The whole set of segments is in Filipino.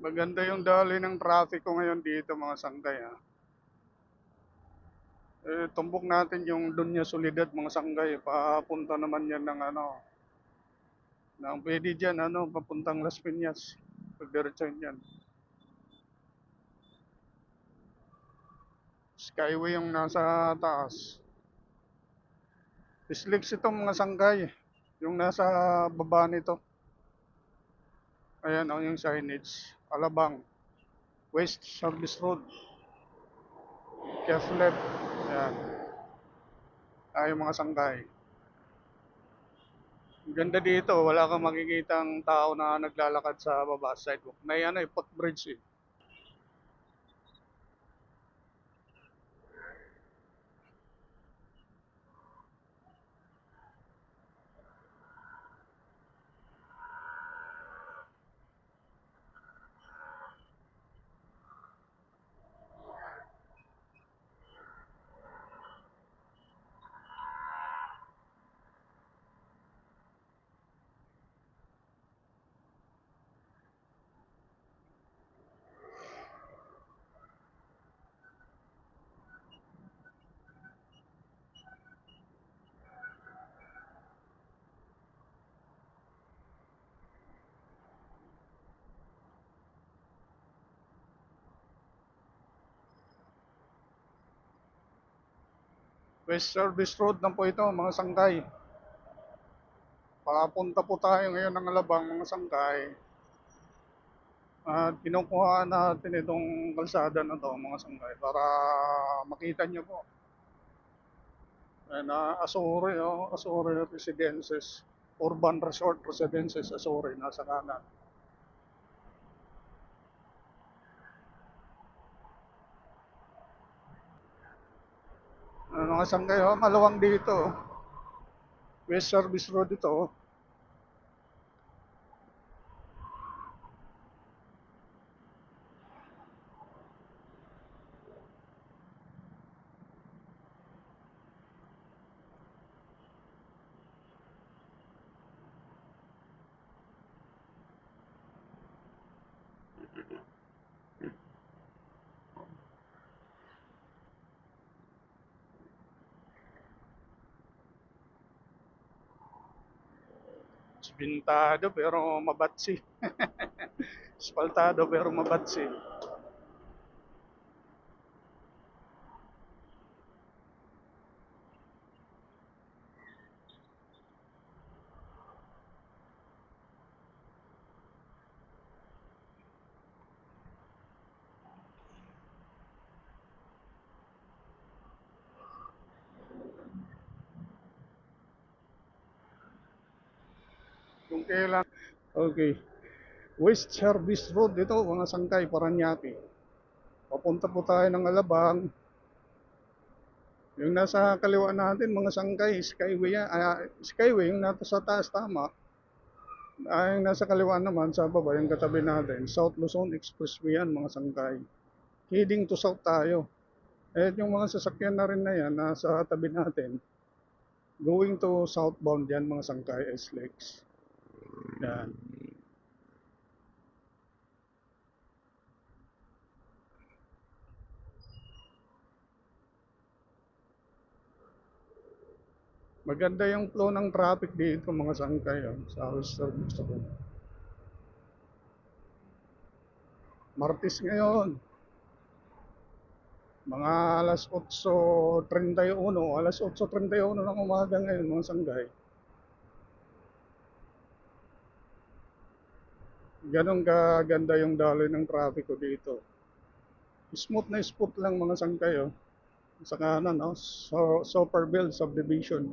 Maganda yung daloy ng traffic ko ngayon dito mga sangkay ha. Eh, tumbok natin yung Dunya Solidad mga sangkay. Papunta naman yan ng ano. Ng pwede dyan ano, papuntang Las Piñas. Pagdiretso yan. Skyway yung nasa taas. Slicks ito mga sangkay. Yung nasa baba nito. Ayan o yung signage. Alabang. West Service Road. Kef left. Ayan. Ay mga sangkay. Ang ganda dito. Wala kang makikitang tao na naglalakad sa baba sidewalk. May ano eh, footbridge eh. West Service Road lang po ito, mga sangkay. Papunta po tayo ngayon ng Alabang, mga sangkay. At kinukuha natin itong kalsada na to, mga sangkay, para makita nyo po. Ayan, uh, Asuri, oh, Asuri Residences, Urban Resort Residences, Asuri, nasa kanan. Ano mga sangkay, oh, malawang dito. oh. West Service Road ito. Sibintado pero mabatsi. Spaltado pero mabatsi. Kailan. Okay. West Service Road ito, mga sangkay, Paranaque. Papunta po tayo ng Alabang. Yung nasa kaliwa natin, mga sangkay, Skyway. Ah, Skyway, yung nasa sa taas, tama. Ay, yung nasa kaliwa naman, sa baba, yung katabi natin, South Luzon Expressway yan, mga sangkay. Heading to South tayo. Eh, yung mga sasakyan na rin na yan, nasa tabi natin, going to southbound yan, mga sangkay, SLEX. Yan. Maganda yung flow ng traffic dito mga sangkay oh, sa West Service Road. Martis ngayon. Mga alas 8.31, alas 8.31 ng umaga ngayon mga sanggay. Ganon kaganda yung daloy ng traffic dito. Smooth na smooth lang mga sangkay oh. Sa kanan no, so, Soperville subdivision.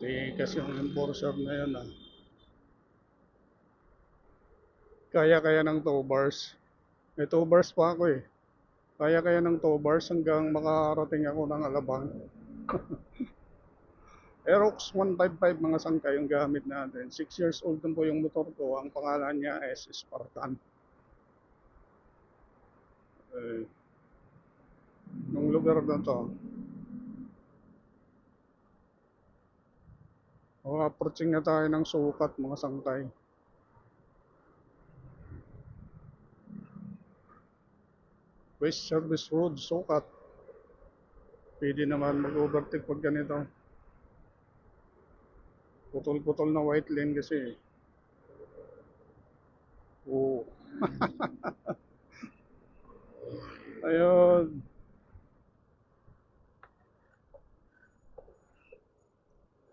Tikas yung enforcer na yun ah. Kaya-kaya ng 2 bars. May 2 bars pa ako eh. Kaya-kaya ng 2 bars hanggang makarating ako ng Alabang. Aerox 155 mga sangkay yung gamit natin. 6 years old na po yung motor ko. Ang pangalan niya is Spartan. Eh, nung lugar na to. Oh, approaching na tayo ng sukat mga sangkay. West Service Road, sukat. Pwede naman mag-overtake pag ganito. Putol-putol na white lane kasi. Oo. Ayun.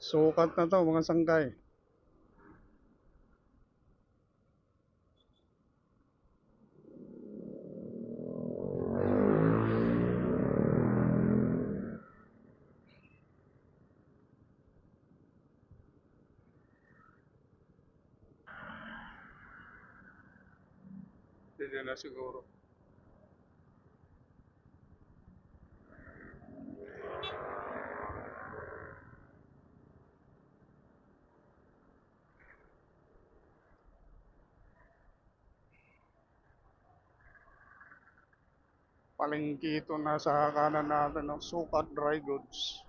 Sukat na to mga sangkay. Hindi na siguro. Palengke ito nasa kanan natin ng Sukat Dry Goods.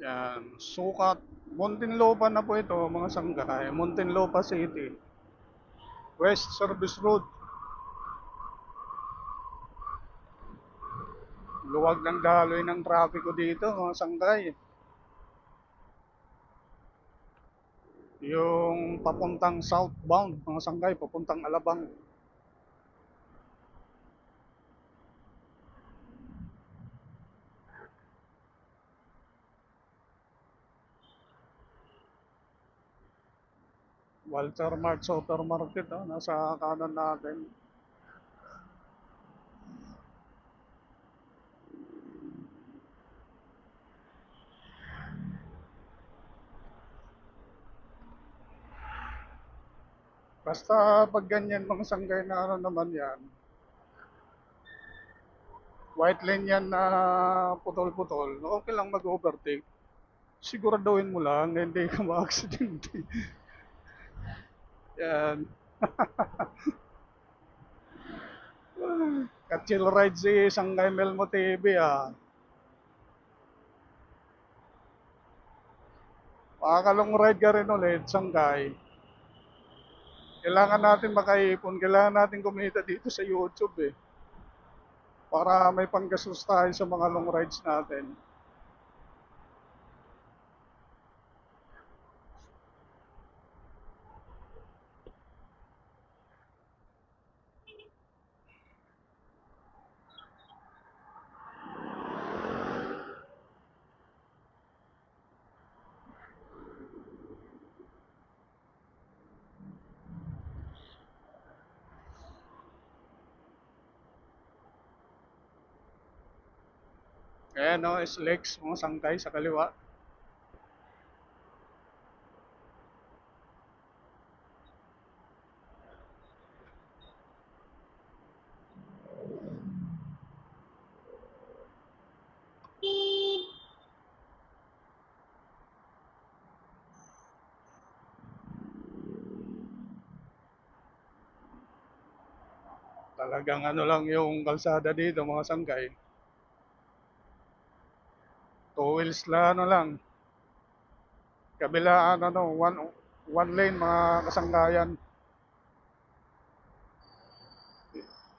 Yan, Sukat. Muntinlupa na po ito mga sanggay. Muntinlupa City. West Service Road. Luwag ng daloy ng trapiko dito mga sanggay. Yung papuntang southbound mga sanggay, papuntang Alabang. Walter Mart Supermarket, oh, nasa kanan natin. Basta pag ganyan mga sanggay na ano naman yan, white lane yan na putol-putol, okay lang mag-overtake. Siguraduhin mo lang hindi ka ma-aksidente. Yan. Kachil ride si Sanggay Melmo TV ah. Makakalong ride ka rin ulit, Sanggay. Kailangan natin makaipon, kailangan natin kumita dito sa YouTube eh. Para may panggastos tayo sa mga long rides natin. Ayan o, is Lex, mga sangkay sa kaliwa. Talagang ano lang yung kalsada dito, mga sangkay. Two wheels lang, ano lang. Kabilaan, ano, one, one lane, mga kasangkayan.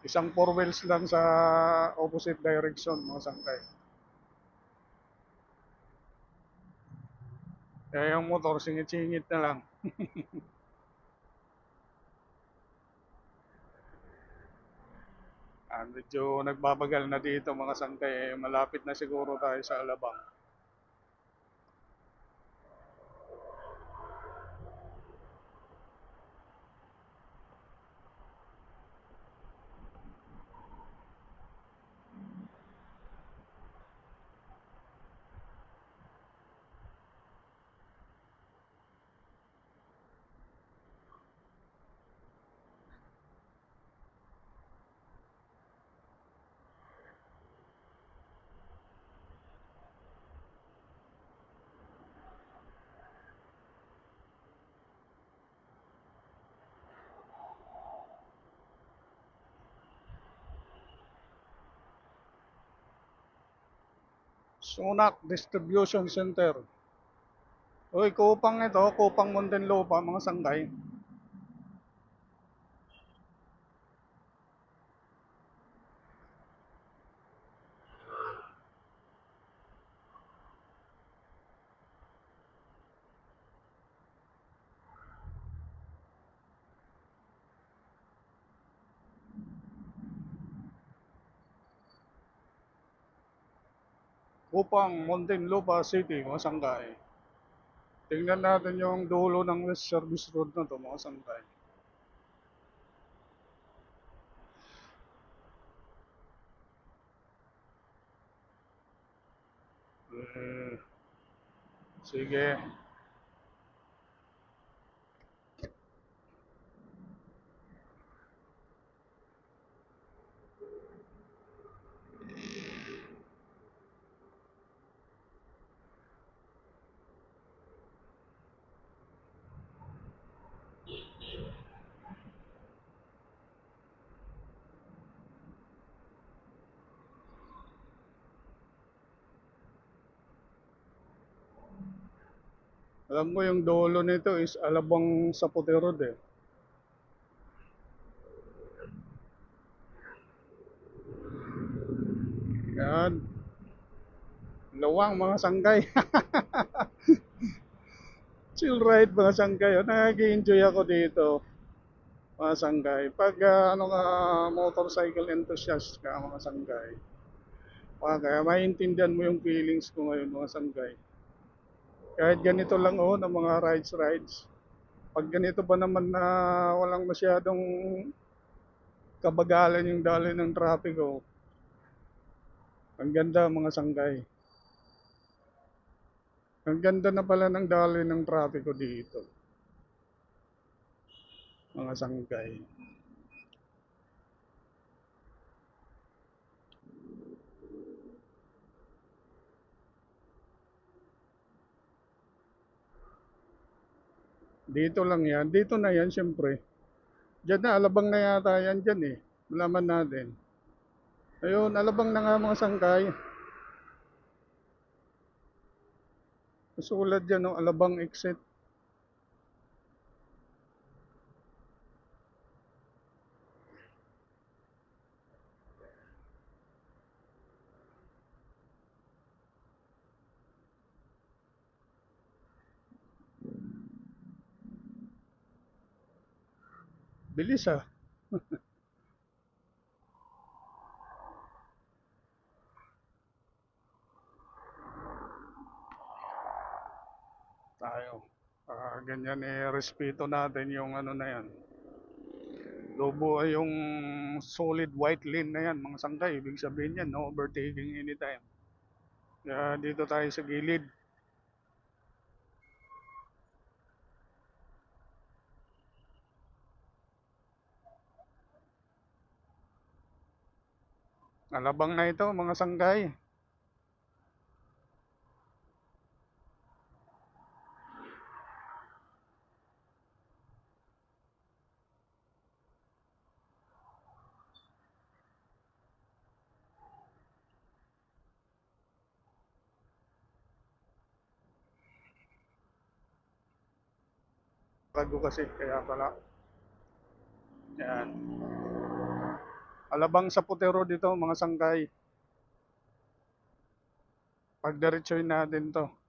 Isang four wheels lang sa opposite direction, mga sangkay. Kaya yung motor, singit-singit na lang. Yan, medyo nagbabagal na dito mga sangkay. Eh, malapit na siguro tayo sa Alabang. Sunak Distribution Center. Uy, kupang ito, kupang Muntinlupa, mga sangkay. Kupang Muntinlupa City, mga sangkay. Tingnan natin yung dulo ng West Service Road na to, mga sangkay. Eh, sige. Alam ko yung dulo nito is Alabang sa Puti Road eh. Yan. Lawang mga sangkay. Chill ride mga sangkay. Oh. Nag-enjoy ako dito. Mga sangkay. Pag ah, ano ka, motorcycle enthusiast ka mga sangkay. Ah, kaya maintindihan mo yung feelings ko ngayon mga sangkay. Kahit ganito lang oh, ng mga rides rides. Pag ganito ba naman na walang masyadong kabagalan yung daloy ng trapiko, ang ganda mga sangkay. Ang ganda na pala ng daloy ng trapiko dito. Mga sangkay. Dito lang yan. Dito na yan, syempre. Diyan na, alabang na yata yan dyan eh. Malaman natin. Ayun, alabang na nga mga sangkay. Sulat dyan, no? alabang exit. Bilis ah. tayo. Ah, ganyan eh, respeto natin yung ano na yan. Lobo ay yung solid white lane na yan, mga sangkay. Ibig sabihin yan, no overtaking anytime. Kaya dito tayo sa gilid. Alabang na ito, mga sangkay. Kago kasi, kaya pala. Yan. Alabang sa Putero dito, mga sangkay. Pagdiretsoy natin to.